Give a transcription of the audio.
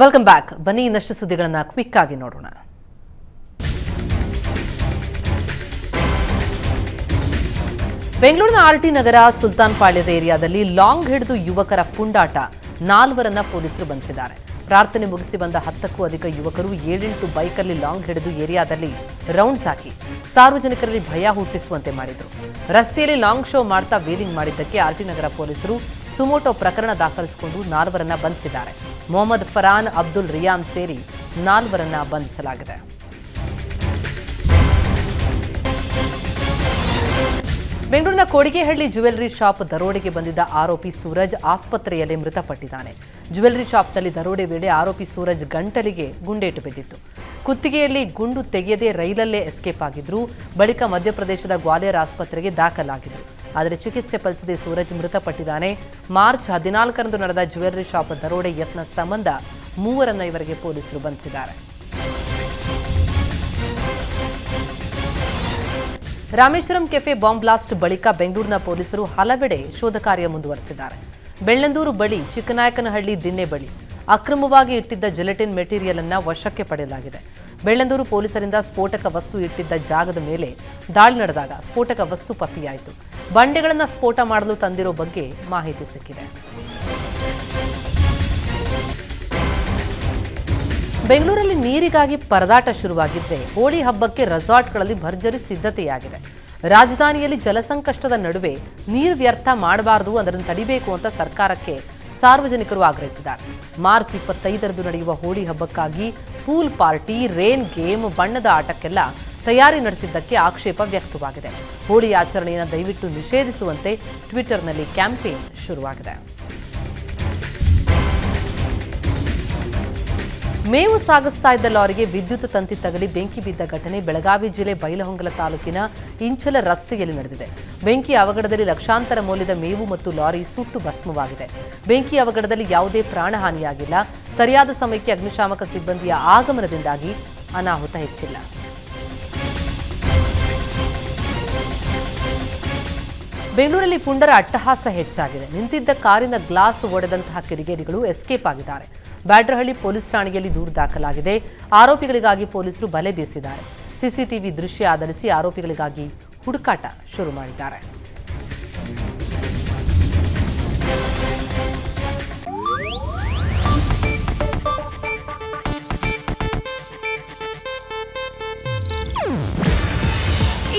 Welcome back ಬನ್ನಿ ಇನ್ನಷ್ಟು ಸುದ್ದಿಗಳನ್ನು ಕ್ವಿಕ್ ಆಗಿ ನೋಡೋಣ. ಬೆಂಗಳೂರಿನ ಆರ್ಟಿ ನಗರ ಸುಲ್ತಾನ್ ಪಾಳ್ಯದ ಏರಿಯಾದಲ್ಲಿ ಲಾಂಗ್ ಹಿಡಿದು ಯುವಕರ ಪುಂಡಾಟ. ನಾಲ್ವರನ್ನ ಪೊಲೀಸರು ಬಂಧಿಸಿದ್ದಾರೆ. ಪ್ರಾರ್ಥನೆ ಮುಗಿಸಿ ಬಂದ ಹತ್ತಕ್ಕೂ ಅಧಿಕ ಯುವಕರು ಏಳೆಂಟು ಬೈಕಲ್ಲಿ ಲಾಂಗ್ ಹಿಡಿದು ಏರಿಯಾದಲ್ಲಿ ರೌಂಡ್ಸ್ ಹಾಕಿ ಸಾರ್ವಜನಿಕರಲ್ಲಿ ಭಯ ಹುಟ್ಟಿಸುವಂತೆ ಮಾಡಿದರು. ರಸ್ತೆಯಲ್ಲಿ ಲಾಂಗ್ ಶೋ ಮಾಡ್ತಾ ವೀಲಿಂಗ್ ಮಾಡಿದ್ದಕ್ಕೆ ಆರ್ಟಿ ನಗರ ಪೊಲೀಸರು ಸುಮೋಟೋ ಪ್ರಕರಣ ದಾಖಲಿಸಿಕೊಂಡು ನಾಲ್ವರನ್ನ ಬಂಧಿಸಿದ್ದಾರೆ. ಮೊಹಮ್ಮದ್ ಫರಾನ್ ಅಬ್ದುಲ್ ರಿಯಾನ್ ಸೇರಿ ನಾಲ್ವರನ್ನ ಬಂಧಿಸಲಾಗಿದೆ. ಬೆಂಗಳೂರಿನ ಕೋಡಿಗೆಹಳ್ಳಿ ಜ್ಯುವೆಲ್ಲರಿ ಶಾಪ್ ದರೋಡೆಗೆ ಬಂದಿದ್ದ ಆರೋಪಿ ಸೂರಜ್ ಆಸ್ಪತ್ರೆಯಲ್ಲಿ ಮೃತಪಟ್ಟಿದ್ದಾನೆ. ಜ್ಯುವೆಲ್ಲರಿ ಶಾಪ್ನಲ್ಲಿ ದರೋಡೆ ವೇಳೆ ಆರೋಪಿ ಸೂರಜ್ ಗಂಟಲಿಗೆ ಗುಂಡೇಟು ಬಿದ್ದಿತ್ತು. ಕುತ್ತಿಗೆಯಲ್ಲಿ ಗುಂಡು ತೆಗೆಯದೆ ರೈಲಲ್ಲೇ ಎಸ್ಕೇಪ್ ಆಗಿದ್ರು. ಬಳಿಕ ಮಧ್ಯಪ್ರದೇಶದ ಗ್ವಾಲಿಯರ್ ಆಸ್ಪತ್ರೆಗೆ ದಾಖಲಾಗಿದ್ರು. ಆದರೆ ಚಿಕಿತ್ಸೆ ಫಲಿಸದೆ ಸೂರಜ್ ಮೃತಪಟ್ಟಿದ್ದಾನೆ. ಮಾರ್ಚ್ ಹದಿನಾಲ್ಕರಂದು ನಡೆದ ಜ್ಯುವೆಲ್ಲರಿ ಶಾಪ್ ದರೋಡೆ ಯತ್ನ ಸಂಬಂಧ ಮೂವರನ್ನ ಇವರಿಗೆ ಪೊಲೀಸರು ಬಂಧಿಸಿದ್ದಾರೆ. ರಾಮೇಶ್ವರಂ ಕೆಫೆ ಬಾಂಬ್ ಬ್ಲಾಸ್ಟ್ ಬಳಿಕ ಬೆಂಗಳೂರಿನ ಪೊಲೀಸರು ಹಲವೆಡೆ ಶೋಧ ಕಾರ್ಯ ಮುಂದುವರೆಸಿದ್ದಾರೆ. ಬೆಳ್ಳಂದೂರು ಬಳಿ ಚಿಕ್ಕನಾಯಕನಹಳ್ಳಿ ದಿನ್ನೆ ಬಳಿ ಅಕ್ರಮವಾಗಿ ಇಟ್ಟಿದ್ದ ಜೆಲೆಟಿನ್ ಮೆಟೀರಿಯಲ್ ಅನ್ನ ವಶಕ್ಕೆ ಪಡೆಯಲಾಗಿದೆ. ಬೆಳ್ಳಂದೂರು ಪೊಲೀಸರಿಂದ ಸ್ಫೋಟಕ ವಸ್ತು ಇಟ್ಟಿದ್ದ ಜಾಗದ ಮೇಲೆ ದಾಳಿ ನಡೆದಾಗ ಸ್ಫೋಟಕ ವಸ್ತು ಪತ್ತೆಯಾಯಿತು. ಬಂಡೆಗಳನ್ನು ಸ್ಫೋಟ ಮಾಡಲು ತಂದಿರೋ ಬಗ್ಗೆ ಮಾಹಿತಿ ಸಿಕ್ಕಿದೆ. ಬೆಂಗಳೂರಲ್ಲಿ ನೀರಿಗಾಗಿ ಪರದಾಟ ಶುರುವಾಗಿದ್ರೆ ಹೋಳಿ ಹಬ್ಬಕ್ಕೆ ರೆಸಾರ್ಟ್ಗಳಲ್ಲಿ ಭರ್ಜರಿ ಸಿದ್ಧತೆಯಾಗಿದೆ. ರಾಜಧಾನಿಯಲ್ಲಿ ಜಲಸಂಕಷ್ಟದ ನಡುವೆ ನೀರು ವ್ಯರ್ಥ ಮಾಡಬಾರದು, ಅದನ್ನು ತಡಿಬೇಕು ಅಂತ ಸರ್ಕಾರಕ್ಕೆ ಸಾರ್ವಜನಿಕರು ಆಗ್ರಹಿಸಿದ್ದಾರೆ. ಮಾರ್ಚ್ ಇಪ್ಪತ್ತೈದರಂದು ನಡೆಯುವ ಹೋಳಿ ಹಬ್ಬಕ್ಕಾಗಿ ಪೂಲ್ ಪಾರ್ಟಿ ರೇನ್ ಗೇಮ್, ಬಣ್ಣದ ಆಟಕ್ಕೆಲ್ಲ ತಯಾರಿ ನಡೆಸಿದ್ದಕ್ಕೆ ಆಕ್ಷೇಪ ವ್ಯಕ್ತವಾಗಿದೆ. ಹೋಳಿ ಆಚರಣೆಯನ್ನು ದಯವಿಟ್ಟು ನಿಷೇಧಿಸುವಂತೆ ಟ್ವಿಟರ್ನಲ್ಲಿ ಕ್ಯಾಂಪೇನ್ ಶುರುವಾಗಿದೆ. ಮೇವು ಸಾಗಿಸ್ತಾ ಇದ್ದ ಲಾರಿಗೆ ವಿದ್ಯುತ್ ತಂತಿ ತಗಲಿ ಬೆಂಕಿ ಬಿದ್ದ ಘಟನೆ ಬೆಳಗಾವಿ ಜಿಲ್ಲೆ ಬೈಲಹೊಂಗಲ ತಾಲೂಕಿನ ಇಂಚಲ ರಸ್ತೆಯಲ್ಲಿ ನಡೆದಿದೆ. ಬೆಂಕಿ ಅವಘಡದಲ್ಲಿ ಲಕ್ಷಾಂತರ ಮೌಲ್ಯದ ಮೇವು ಮತ್ತು ಲಾರಿ ಸುಟ್ಟು ಭಸ್ಮವಾಗಿದೆ. ಬೆಂಕಿ ಅವಘಡದಲ್ಲಿ ಯಾವುದೇ ಪ್ರಾಣಹಾನಿಯಾಗಿಲ್ಲ. ಸರಿಯಾದ ಸಮಯಕ್ಕೆ ಅಗ್ನಿಶಾಮಕ ಸಿಬ್ಬಂದಿಯ ಆಗಮನದಿಂದಾಗಿ ಅನಾಹುತ ಹೆಚ್ಚಿಲ್ಲ. ಬೆಂಗಳೂರಲ್ಲಿ ಪುಂಡರ ಅಟ್ಟಹಾಸ ಹೆಚ್ಚಾಗಿದೆ. ನಿಂತಿದ್ದ ಕಾರಿನ ಗ್ಲಾಸ್ ಒಡೆದಂತಹ ಕಿಡಿಗೇರಿಗಳು ಎಸ್ಕೇಪ್ ಆಗಿದ್ದಾರೆ. ಬ್ಯಾಡ್ರಹಳ್ಳಿ ಪೊಲೀಸ್ ಠಾಣೆಯಲ್ಲಿ ದೂರು ದಾಖಲಾಗಿದೆ. ಆರೋಪಿಗಳಿಗಾಗಿ ಪೊಲೀಸರು ಬಲೆ ಬೀಸಿದ್ದಾರೆ. ಸಿಸಿಟಿವಿ ದೃಶ್ಯ ಆಧರಿಸಿ ಆರೋಪಿಗಳಿಗಾಗಿ ಹುಡುಕಾಟ ಶುರು ಮಾಡಿದ್ದಾರೆ.